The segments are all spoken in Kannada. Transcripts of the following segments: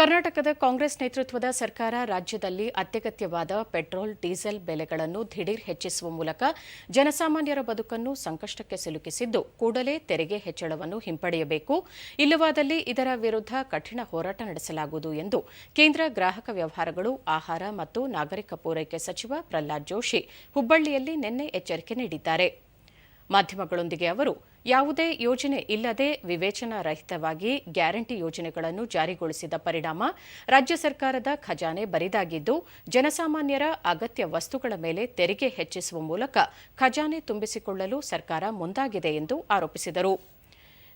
ಕರ್ನಾಟಕದ ಕಾಂಗ್ರೆಸ್ ನೇತೃತ್ವದ ಸರ್ಕಾರ ರಾಜ್ಯದಲ್ಲಿ ಅತ್ಯಗತ್ಯವಾದ ಪೆಟ್ರೋಲ್, ಡೀಸೆಲ್ ಬೆಲೆಗಳನ್ನು ದಿಢೀರ್ ಹೆಚ್ಚಿಸುವ ಮೂಲಕ ಜನಸಾಮಾನ್ಯರ ಬದುಕನ್ನು ಸಂಕಷ್ಟಕ್ಕೆ ಸಿಲುಕಿಸಿದ್ದು, ಕೂಡಲೇ ತೆರಿಗೆ ಹೆಚ್ಚಳವನ್ನು ಹಿಂಪಡೆಯಬೇಕು. ಇಲ್ಲವಾದಲ್ಲಿ ಇದರ ವಿರುದ್ಧ ಕಠಿಣ ಹೋರಾಟ ನಡೆಸಲಾಗುವುದು ಎಂದು ಕೇಂದ್ರ ಗ್ರಾಹಕ ವ್ಯವಹಾರಗಳು, ಆಹಾರ ಮತ್ತು ನಾಗರಿಕ ಪೂರೈಕೆ ಸಚಿವ ಪ್ರಹ್ಲಾದ್ ಜೋಶಿ ಹುಬ್ಬಳ್ಳಿಯಲ್ಲಿ ನಿನ್ನೆ ಎಚ್ಚರಿಕೆ ನೀಡಿದ್ದಾರೆ. ಮಾಧ್ಯಮಗಳೊಂದಿಗೆ ಅವರು, ಯಾವುದೇ ಯೋಜನೆ ಇಲ್ಲದೆ ವಿವೇಚನಾ ರಹಿತವಾಗಿ ಗ್ಯಾರಂಟಿ ಯೋಜನೆಗಳನ್ನು ಜಾರಿಗೊಳಿಸಿದ ಪರಿಣಾಮ ರಾಜ್ಯ ಸರ್ಕಾರದ ಖಜಾನೆ ಬರಿದಾಗಿದ್ದು, ಜನಸಾಮಾನ್ಯರ ಅಗತ್ಯ ವಸ್ತುಗಳ ಮೇಲೆ ತೆರಿಗೆ ಹೆಚ್ಚಿಸುವ ಮೂಲಕ ಖಜಾನೆ ತುಂಬಿಸಿಕೊಳ್ಳಲು ಸರ್ಕಾರ ಮುಂದಾಗಿದೆ ಎಂದು ಆರೋಪಿಸಿದರು.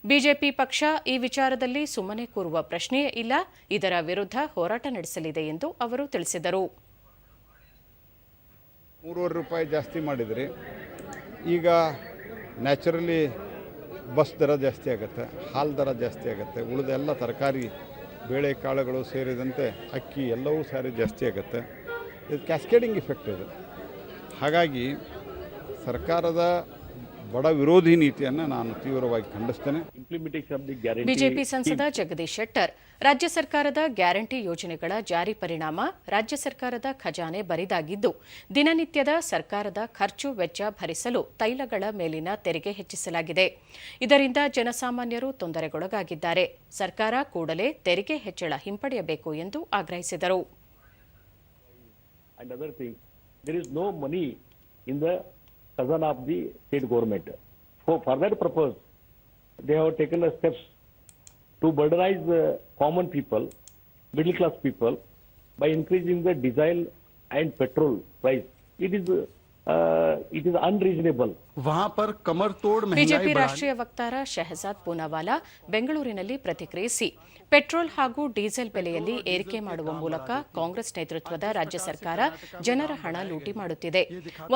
ಬಿಜೆಪಿ ಪಕ್ಷ ಈ ವಿಚಾರದಲ್ಲಿ ಸುಮ್ಮನೆ ಕೂರುವ ಪ್ರಶ್ನೆಯೇ ಇಲ್ಲ, ಇದರ ವಿರುದ್ಧ ಹೋರಾಟ ನಡೆಸಲಿದೆ ಎಂದು ಅವರು ತಿಳಿಸಿದರು. ಮೂರುವರೆ ರೂಪಾಯಿ ಜಾಸ್ತಿ ಮಾಡಿದರೆ. ಈಗ ನ್ಯಾಚುರಲಿ ಬಸ್ ದರ ಜಾಸ್ತಿ ಆಗುತ್ತೆ, ಹಾಲು ದರ ಜಾಸ್ತಿ ಆಗುತ್ತೆ, ಉಳಿದ ಎಲ್ಲ ತರಕಾರಿ, ಬೇಳೆ ಕಾಳುಗಳು ಸೇರಿದಂತೆ ಅಕ್ಕಿ ಎಲ್ಲವೂ ಸಾರಿ ಜಾಸ್ತಿ ಆಗುತ್ತೆ. ಇದು ಕ್ಯಾಸ್ಕೇಡಿಂಗ್ ಇಫೆಕ್ಟ್ ಇದು ಹಾಗಾಗಿ ಸರ್ಕಾರದ ಬಡ ವಿರೋಧಿ ನೀತಿಯನ್ನು ನಾನು ತೀವ್ರವಾಗಿ ಖಂಡಿಸ್ತೇನೆ. ಬಿಜೆಪಿ ಸಂಸದ ಜಗದೀಶ್ ಶೆಟ್ಟರ್ ರಾಜ್ಯ ಸರ್ಕಾರದ ಗ್ಯಾರಂಟಿ ಯೋಜನೆಗಳ ಜಾರಿ ಪರಿಣಾಮ ರಾಜ್ಯ ಸರ್ಕಾರದ ಖಜಾನೆ ಬರಿದಾಗಿದ್ದು ದಿನನಿತ್ಯದ ಸರ್ಕಾರದ ಖರ್ಚು ವೆಚ್ಚ ಭರಿಸಲು ತೈಲಗಳ ಮೇಲಿನ ತೆರಿಗೆ ಹೆಚ್ಚಿಸಲಾಗಿದೆ. ಇದರಿಂದ ಜನಸಾಮಾನ್ಯರು ತೊಂದರೆಗೊಳಗಾಗಿದ್ದಾರೆ. ಸರ್ಕಾರ ಕೂಡಲೇ ತೆರಿಗೆ ಹೆಚ್ಚಳ ಹಿಂಪಡೆಯಬೇಕು ಎಂದು ಆಗ್ರಹಿಸಿದರು. And other things, there is no money in the khazana of the state government. For, that purpose, they have taken a steps to burdenize the common people, middle class people, by increasing the diesel and petrol price. It is, uh, it is unreasonable. वहां पर कमर तोड़ ಬಿಜೆಪಿ महंगाई बढ़ाने ರಾಷ್ಟ್ರೀಯ ವಕ್ತಾರ ಶಹಜಾದ್ ಪೂನಾವಾಲಾ ಬೆಂಗಳೂರಿನಲ್ಲಿ ಪ್ರತಿಕ್ರಿಯಿಸಿ ಪೆಟ್ರೋಲ್ ಹಾಗೂ ಡೀಸೆಲ್ ಬೆಲೆಯಲ್ಲಿ ಏರಿಕೆ ಮಾಡುವ ಮೂಲಕ ಕಾಂಗ್ರೆಸ್ ನೇತೃತ್ವದ ರಾಜ್ಯ ಸರ್ಕಾರ ಜನರ ಹಣ ಲೂಟಿ ಮಾಡುತ್ತಿದೆ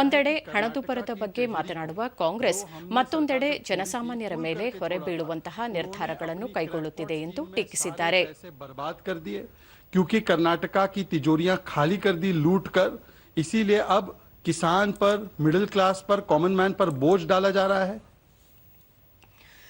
ಒಂದೆಡೆ ಹಣದುಬ್ಬರದ ಬಗ್ಗೆ ಮಾತನಾಡುವ ಕಾಂಗ್ರೆಸ್ ಮತ್ತೊಂದೆಡೆ ಜನಸಾಮಾನ್ಯರ ಮೇಲೆ ಹೊರೆ ಬೀಳುವಂತಹ ನಿರ್ಧಾರಗಳನ್ನು ಕೈಗೊಳ್ಳುತ್ತಿದೆ ಎಂದು ಟೀಕಿಸಿದ್ದಾರೆ पैसे बर्बाद कर दिए क्योंकि कर्नाटका की तिजोरियां खाली कर दी लूट कर इसीलिए अब किसान पर मिडिल क्लास पर कॉमन मैन पर बोझ डाला जा रहा है।